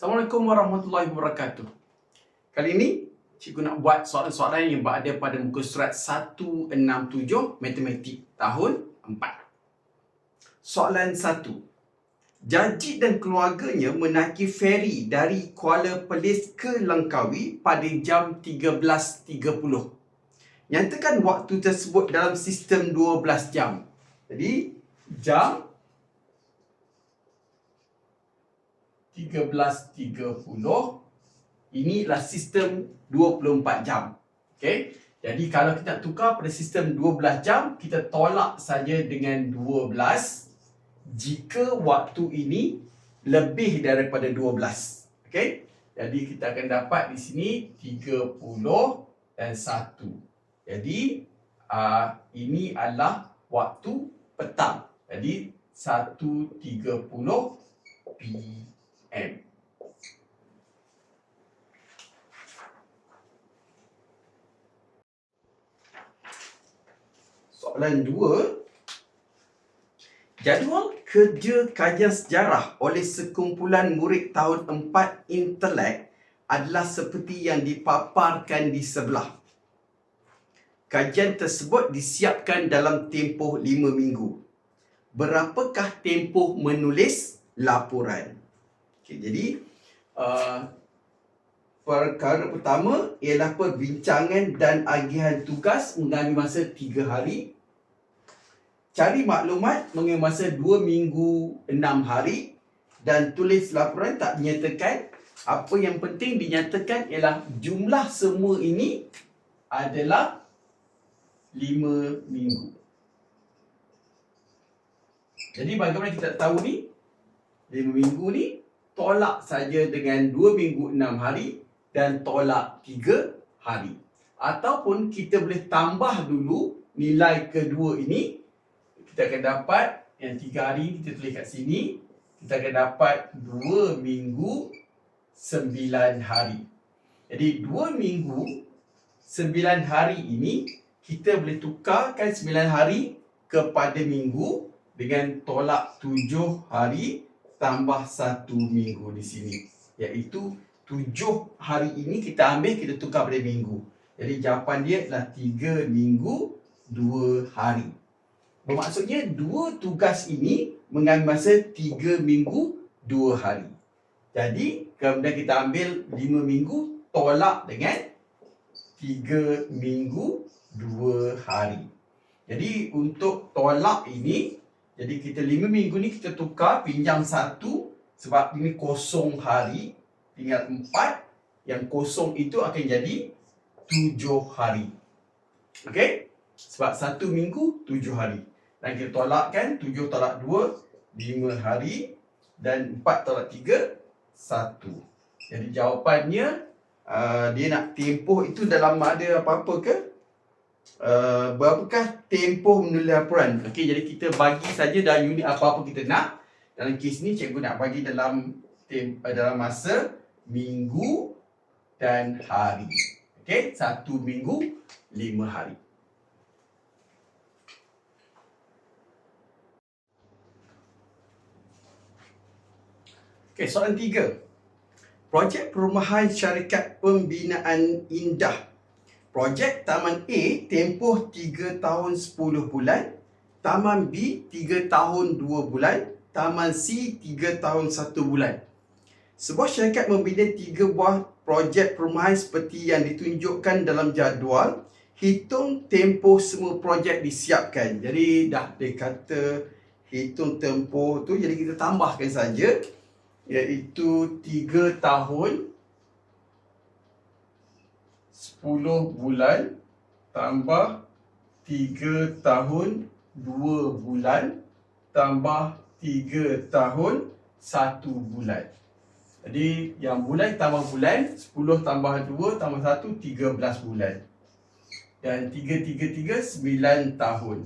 Assalamualaikum warahmatullahi wabarakatuh. Kali ini cikgu nak buat soalan-soalan yang berada pada muka surat 167 matematik tahun 4. Soalan 1. Jajik dan keluarganya menaiki feri dari Kuala Perlis ke Langkawi pada jam 13.30. Nyatakan waktu tersebut dalam sistem 12 jam. Jadi, jam 13.30 inilah sistem 24 jam. Okey. Jadi kalau kita nak tukar pada sistem 12 jam, kita tolak saja dengan 12 jika waktu ini lebih daripada 12. Okey. Jadi kita akan dapat di sini 30 dan 1. Jadi uh, ini adalah waktu petang. Jadi 1.30 PM. M. Soalan dua. Jadual kerja kajian sejarah oleh sekumpulan murid tahun 4 intelek adalah seperti yang dipaparkan di sebelah. Kajian tersebut disiapkan dalam tempoh 5 minggu. Berapakah tempoh menulis laporan? Okay, jadi uh, perkara pertama ialah perbincangan dan agihan tugas mengambil masa 3 hari. Cari maklumat mengambil masa 2 minggu 6 hari dan tulis laporan tak menyatakan apa yang penting dinyatakan ialah jumlah semua ini adalah 5 minggu. Jadi bagaimana kita tahu ni? 5 minggu ni tolak saja dengan 2 minggu 6 hari dan tolak 3 hari. Ataupun kita boleh tambah dulu nilai kedua ini. Kita akan dapat yang 3 hari kita tulis kat sini. Kita akan dapat 2 minggu 9 hari. Jadi 2 minggu 9 hari ini kita boleh tukarkan 9 hari kepada minggu dengan tolak 7 hari tambah satu minggu di sini. Iaitu tujuh hari ini kita ambil, kita tukar pada minggu. Jadi jawapan dia adalah tiga minggu, dua hari. Bermaksudnya dua tugas ini mengambil masa tiga minggu, dua hari. Jadi kemudian kita ambil lima minggu, tolak dengan tiga minggu, dua hari. Jadi untuk tolak ini, jadi kita lima minggu ni kita tukar pinjam satu sebab ini kosong hari. Tinggal empat. Yang kosong itu akan jadi tujuh hari. Okey? Sebab satu minggu tujuh hari. Dan kita tolakkan tujuh tolak dua, lima hari. Dan empat tolak tiga, satu. Jadi jawapannya uh, dia nak tempoh itu dalam ada apa-apa ke? Uh, berapakah tempoh menulis laporan? Okey, jadi kita bagi saja dalam unit apa-apa kita nak. Dalam kes ni cikgu nak bagi dalam tem, uh, dalam masa minggu dan hari. Okey, satu minggu lima hari. Okey, soalan tiga. Projek perumahan syarikat pembinaan indah Projek Taman A tempoh 3 tahun 10 bulan, Taman B 3 tahun 2 bulan, Taman C 3 tahun 1 bulan. Sebuah syarikat membina 3 buah projek perumahan seperti yang ditunjukkan dalam jadual. Hitung tempoh semua projek disiapkan. Jadi dah dia kata hitung tempoh tu jadi kita tambahkan saja iaitu 3 tahun 10 bulan tambah 3 tahun 2 bulan tambah 3 tahun 1 bulan. Jadi yang bulan tambah bulan 10 tambah 2 tambah 1 13 bulan. Dan 3 3 3 9 tahun.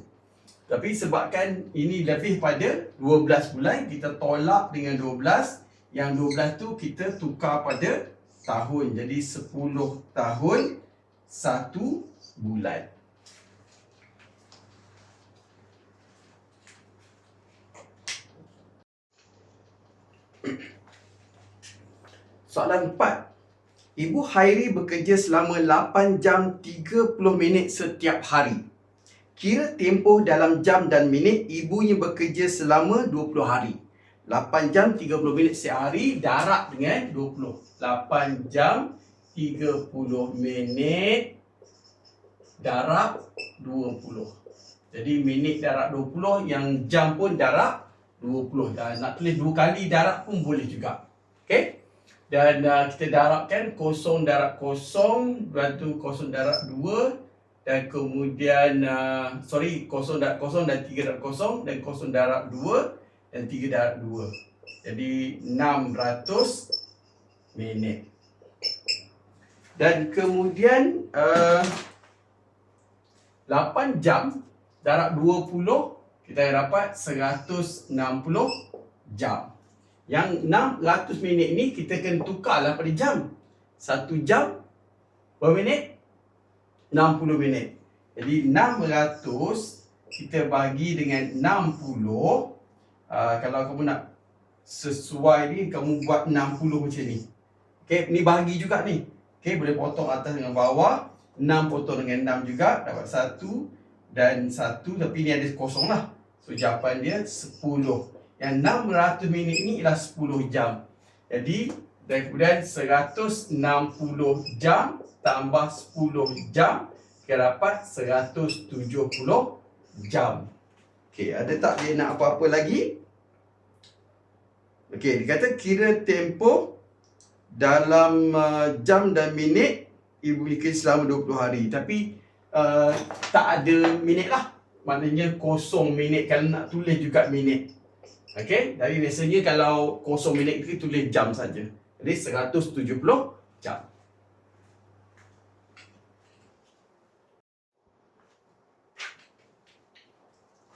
Tapi sebabkan ini lebih pada 12 bulan kita tolak dengan 12 yang 12 tu kita tukar pada tahun. Jadi 10 tahun 1 bulan. Soalan 4. Ibu Hairi bekerja selama 8 jam 30 minit setiap hari. Kira tempoh dalam jam dan minit ibunya bekerja selama 20 hari. 8 jam 30 minit setiap hari darab dengan 20. 8 jam 30 minit darab 20. Jadi minit darab 20 yang jam pun darab 20. Dan nak tulis dua kali darab pun boleh juga. Okey? Dan uh, kita darabkan kosong darab kosong, lepas tu kosong darab 2 dan kemudian uh, sorry kosong darab kosong dan tiga darab kosong dan kosong darab dua dan tiga darab dua. Jadi 600 minit. Dan kemudian uh, 8 jam darab 20 kita dapat 160 jam. Yang 600 minit ni kita kena tukarlah pada jam. 1 jam berapa minit? 60 minit. Jadi 600 kita bagi dengan 60 uh, kalau kamu nak sesuai ni kamu buat 60 macam ni. Okey, ni bahagi juga ni. Okey, boleh potong atas dengan bawah. 6 potong dengan 6 juga dapat 1 dan 1 tapi ni ada kosong lah. So jawapan dia 10. Yang 600 minit ni ialah 10 jam. Jadi dan kemudian 160 jam tambah 10 jam kita dapat 170 jam. Okey, ada tak dia nak apa-apa lagi? Okey, dia kata kira tempoh dalam uh, jam dan minit ibu bikin selama 20 hari. Tapi uh, tak ada minit lah. Maknanya kosong minit kalau nak tulis juga minit. Okey, tapi biasanya kalau kosong minit kita tulis jam saja. Jadi 170 jam.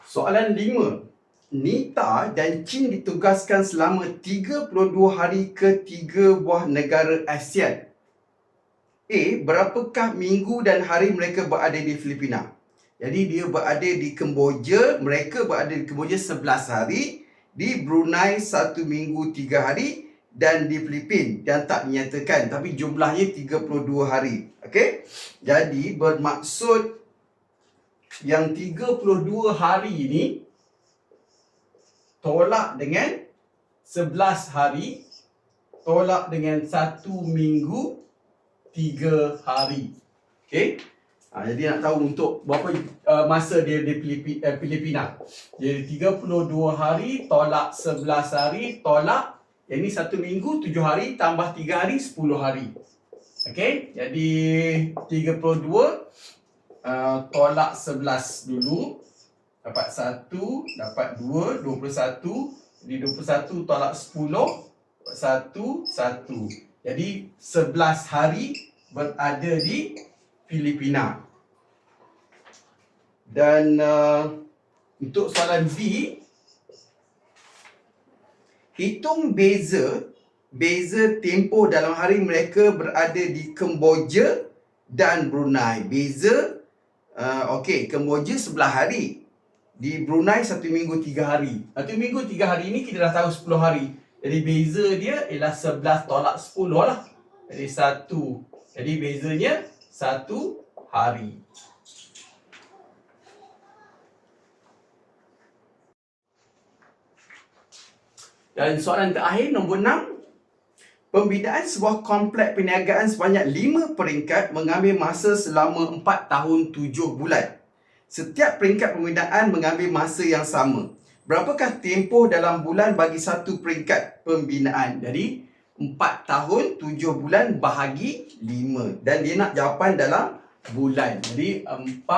Soalan 5. Nita dan Chin ditugaskan selama 32 hari ke tiga buah negara ASEAN. A. Berapakah minggu dan hari mereka berada di Filipina? Jadi dia berada di Kemboja, mereka berada di Kemboja 11 hari, di Brunei 1 minggu 3 hari dan di Filipin dan tak menyatakan tapi jumlahnya 32 hari. Okey? Jadi bermaksud yang 32 hari ini tolak dengan 11 hari tolak dengan 1 minggu 3 hari. Okey. Ha, jadi nak tahu untuk berapa uh, masa dia di uh, Filipina. Jadi 32 hari tolak 11 hari tolak yang ni 1 minggu 7 hari tambah 3 hari 10 hari. Okey. Jadi 32 Uh, tolak 11 dulu dapat 1 dapat 2 21 jadi 21 tolak 10 1 1 jadi 11 hari berada di Filipina. Dan uh, untuk soalan B hitung beza beza tempoh dalam hari mereka berada di Kemboja dan Brunei. Beza Uh, Okey, Kemboja sebelah hari. Di Brunei satu minggu tiga hari. Satu minggu tiga hari ni kita dah tahu sepuluh hari. Jadi beza dia ialah sebelas tolak sepuluh lah. Jadi satu. Jadi bezanya satu hari. Dan soalan terakhir nombor enam. Pembinaan sebuah komplek perniagaan sebanyak 5 peringkat mengambil masa selama 4 tahun 7 bulan. Setiap peringkat pembinaan mengambil masa yang sama. Berapakah tempoh dalam bulan bagi satu peringkat pembinaan? Jadi 4 tahun 7 bulan bahagi 5 dan dia nak jawapan dalam bulan. Jadi 4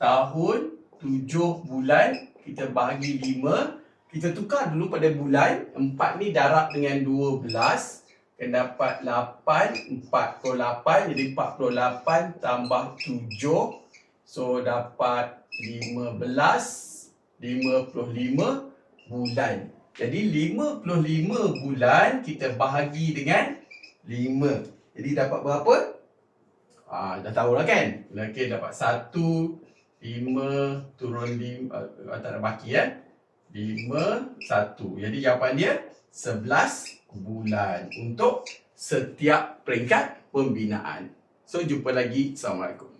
tahun 7 bulan kita bahagi 5 kita tukar dulu pada bulan 4 ni darab dengan 12 akan dapat 8 48 jadi 48 tambah 7 so dapat 15 55 bulan jadi 55 bulan kita bahagi dengan 5 jadi dapat berapa? Ah, dah tahu lah kan? Okey, dapat 1, 5, turun 5, uh, tak ada baki. Eh? lima, satu. Jadi jawapan dia sebelas bulan untuk setiap peringkat pembinaan. So, jumpa lagi. Assalamualaikum.